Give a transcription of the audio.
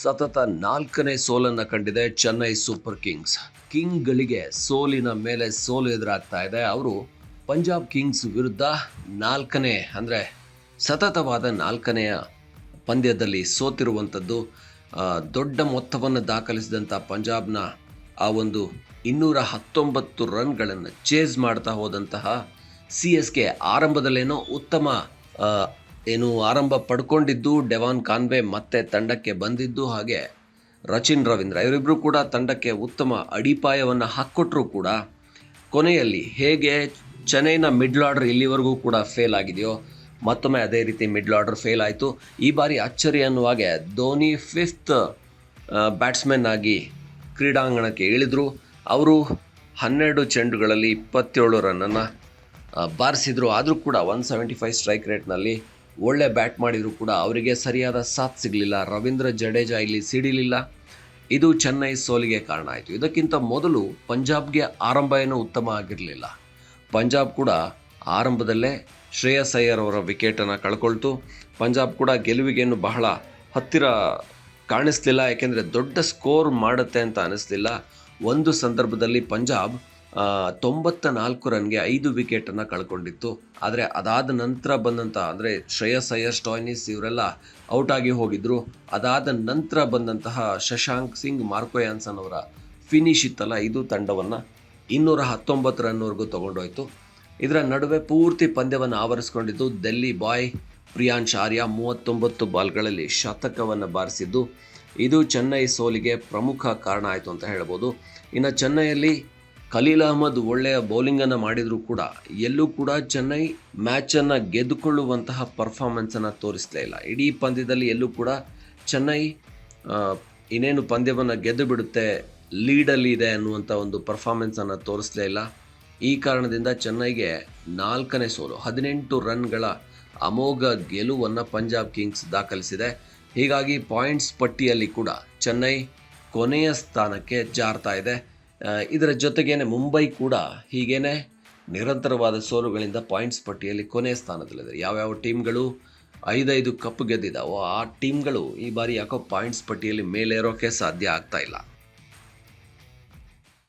ಸತತ ನಾಲ್ಕನೇ ಸೋಲನ್ನು ಕಂಡಿದೆ ಚೆನ್ನೈ ಸೂಪರ್ ಕಿಂಗ್ಸ್. ಕಿಂಗ್ಗಳಿಗೆ ಸೋಲಿನ ಮೇಲೆ ಸೋಲು ಎದುರಾಗ್ತಾ ಇದೆ. ಅವರು ಪಂಜಾಬ್ ಕಿಂಗ್ಸ್ ವಿರುದ್ಧ ನಾಲ್ಕನೇ ಅಂದರೆ ಸತತವಾದ ನಾಲ್ಕನೆಯ ಪಂದ್ಯದಲ್ಲಿ ಸೋತಿರುವಂಥದ್ದು ದೊಡ್ಡ ಮೊತ್ತವನ್ನು ದಾಖಲಿಸಿದಂಥ ಪಂಜಾಬ್ನ ಆ ಒಂದು ಇನ್ನೂರ ಹತ್ತೊಂಬತ್ತು ರನ್ಗಳನ್ನು ಚೇಸ್ ಮಾಡ್ತಾ ಹೋದಂತಹ ಸಿ ಎಸ್ ಕೆ ಆರಂಭದಲ್ಲೇನೋ ಉತ್ತಮ ಏನು ಆರಂಭ ಪಡ್ಕೊಂಡಿದ್ದು, ಡೆವಾನ್ ಕಾನ್ವೆ ಮತ್ತೆ ತಂಡಕ್ಕೆ ಬಂದಿದ್ದು ಹಾಗೆ ರಚಿನ್ ರವೀಂದ್ರ. ಇವರಿಬ್ಬರು ಕೂಡ ತಂಡಕ್ಕೆ ಉತ್ತಮ ಅಡಿಪಾಯವನ್ನು ಹಾಕ್ಕೊಟ್ರೂ ಕೂಡ. ಕೊನೆಯಲ್ಲಿ ಹೇಗೆ ಚೆನ್ನೈನ ಮಿಡ್ಲ್ ಆರ್ಡರ್ ಇಲ್ಲಿವರೆಗೂ ಕೂಡ ಫೇಲ್ ಆಗಿದೆಯೋ, ಮತ್ತೊಮ್ಮೆ ಅದೇ ರೀತಿ ಮಿಡ್ಲ್ ಆರ್ಡರ್ ಫೇಲ್ ಆಯಿತು. ಈ ಬಾರಿ ಅಚ್ಚರಿ ಅನ್ನುವಾಗೆ ಧೋನಿ ಫಿಫ್ತ್ ಬ್ಯಾಟ್ಸ್ಮನ್ ಆಗಿ ಕ್ರೀಡಾಂಗಣಕ್ಕೆ ಇಳಿದ್ರು. ಅವರು ಹನ್ನೆರಡು ಚೆಂಡುಗಳಲ್ಲಿ ಇಪ್ಪತ್ತೇಳು ರನ್ನನ್ನು ಬಾರಿಸಿದ್ರು. ಆದರೂ ಕೂಡ ಒನ್ ಸೆವೆಂಟಿ ಫೈವ್ ಸ್ಟ್ರೈಕ್ ರೇಟ್ನಲ್ಲಿ ಒಳ್ಳೆ ಬ್ಯಾಟ್ ಮಾಡಿದರೂ ಕೂಡ ಅವರಿಗೆ ಸರಿಯಾದ ಸಾಥ್ ಸಿಗಲಿಲ್ಲ. ರವೀಂದ್ರ ಜಡೇಜಾ ಇಲ್ಲಿ ಸಿಡಿಲಿಲ್ಲ. ಇದು ಚೆನ್ನೈ ಸೋಲಿಗೆ ಕಾರಣ ಆಯಿತು. ಇದಕ್ಕಿಂತ ಮೊದಲು ಪಂಜಾಬ್ಗೆ ಆರಂಭ ಏನೂ ಉತ್ತಮ ಆಗಿರಲಿಲ್ಲ. ಪಂಜಾಬ್ ಕೂಡ ಆರಂಭದಲ್ಲೇ ಶ್ರೇಯಸ್ ಅಯ್ಯರ್ ಅವರ ವಿಕೆಟನ್ನು ಕಳ್ಕೊಳ್ತು. ಪಂಜಾಬ್ ಕೂಡ ಗೆಲುವಿಗೇನು ಬಹಳ ಹತ್ತಿರ ಕಾಣಿಸ್ಲಿಲ್ಲ. ಯಾಕೆಂದರೆ ದೊಡ್ಡ ಸ್ಕೋರ್ ಮಾಡುತ್ತೆ ಅಂತ ಅನ್ನಿಸ್ಲಿಲ್ಲ ಒಂದು ಸಂದರ್ಭದಲ್ಲಿ ಪಂಜಾಬ್ ತೊಂಬತ್ತ ನಾಲ್ಕು ರನ್ಗೆ ಐದು ವಿಕೆಟನ್ನು ಕಳ್ಕೊಂಡಿತ್ತು. ಆದರೆ ಅದಾದ ನಂತರ ಬಂದಂಥ ಅಂದರೆ ಶ್ರೇಯಸ್ ಅಯ್ಯರ್, ಸ್ಟಾಯ್ನಿಸ್ ಇವರೆಲ್ಲ ಔಟ್ ಆಗಿ ಹೋಗಿದ್ರು. ಅದಾದ ನಂತರ ಬಂದಂತಹ ಶಶಾಂಕ್ ಸಿಂಗ್ ಮಾರ್ಕೋಯಾನ್ಸನ್ ಅವರ ಫಿನಿಶ್ ಇತ್ತಲ್ಲ, ಇದು ತಂಡವನ್ನು ಇನ್ನೂರ ಹತ್ತೊಂಬತ್ತು ರನ್ವರೆಗೂ ತಗೊಂಡೋಯ್ತು. ಇದರ ನಡುವೆ ಪೂರ್ತಿ ಪಂದ್ಯವನ್ನು ಆವರಿಸಿಕೊಂಡಿದ್ದು ಡೆಲ್ಲಿ ಬಾಯ್ ಪ್ರಿಯಾಂಶ್ ಆರ್ಯ, ಮೂವತ್ತೊಂಬತ್ತು ಬಾಲ್ಗಳಲ್ಲಿ ಶತಕವನ್ನು ಬಾರಿಸಿದ್ದು. ಇದು ಚೆನ್ನೈ ಸೋಲಿಗೆ ಪ್ರಮುಖ ಕಾರಣ ಆಯಿತು ಅಂತ ಹೇಳ್ಬೋದು. ಇನ್ನು ಚೆನ್ನೈಯಲ್ಲಿ ಖಲೀಲ್ ಅಹಮದ್ ಒಳ್ಳೆಯ ಬೌಲಿಂಗನ್ನು ಮಾಡಿದರೂ ಕೂಡ, ಎಲ್ಲೂ ಕೂಡ ಚೆನ್ನೈ ಮ್ಯಾಚನ್ನು ಗೆದ್ದುಕೊಳ್ಳುವಂತಹ ಪರ್ಫಾರ್ಮೆನ್ಸನ್ನು ತೋರಿಸಲೇ ಇಲ್ಲ. ಇಡೀ ಪಂದ್ಯದಲ್ಲಿ ಎಲ್ಲೂ ಕೂಡ ಚೆನ್ನೈ ಇನ್ನೇನು ಪಂದ್ಯವನ್ನು ಗೆದ್ದು ಬಿಡುತ್ತೆ ಲೀಡಲ್ಲಿ ಇದೆ ಅನ್ನುವಂಥ ಒಂದು ಪರ್ಫಾರ್ಮೆನ್ಸನ್ನು ತೋರಿಸಲೇ ಇಲ್ಲ. ಈ ಕಾರಣದಿಂದ ಚೆನ್ನೈಗೆ ನಾಲ್ಕನೇ ಸೋಲು, ಹದಿನೆಂಟು ರನ್ಗಳ ಅಮೋಘ ಗೆಲುವನ್ನು ಪಂಜಾಬ್ ಕಿಂಗ್ಸ್ ದಾಖಲಿಸಿದೆ. ಹೀಗಾಗಿ ಪಾಯಿಂಟ್ಸ್ ಪಟ್ಟಿಯಲ್ಲಿ ಕೂಡ ಚೆನ್ನೈ ಕೊನೆಯ ಸ್ಥಾನಕ್ಕೆ ಜಾರ್ತಾ ಇದೆ. ಇದರ ಜೊತೆಗೇನೆ ಮುಂಬೈ ಕೂಡ ಹೀಗೇನೆ ನಿರಂತರವಾದ ಸೋಲುಗಳಿಂದ ಪಾಯಿಂಟ್ಸ್ ಪಟ್ಟಿಯಲ್ಲಿ ಕೊನೆಯ ಸ್ಥಾನದಲ್ಲಿದೆ ಯಾವ್ಯಾವ ಟೀಮ್ಗಳು ಐದೈದು ಕಪ್ ಗೆದ್ದಿದ್ದಾವೋ ಆ ಟೀಮ್ಗಳು ಈ ಬಾರಿ ಯಾಕೋ ಪಾಯಿಂಟ್ಸ್ ಪಟ್ಟಿಯಲ್ಲಿ ಮೇಲೇರೋಕೆ ಸಾಧ್ಯ ಆಗ್ತಾ ಇಲ್ಲ.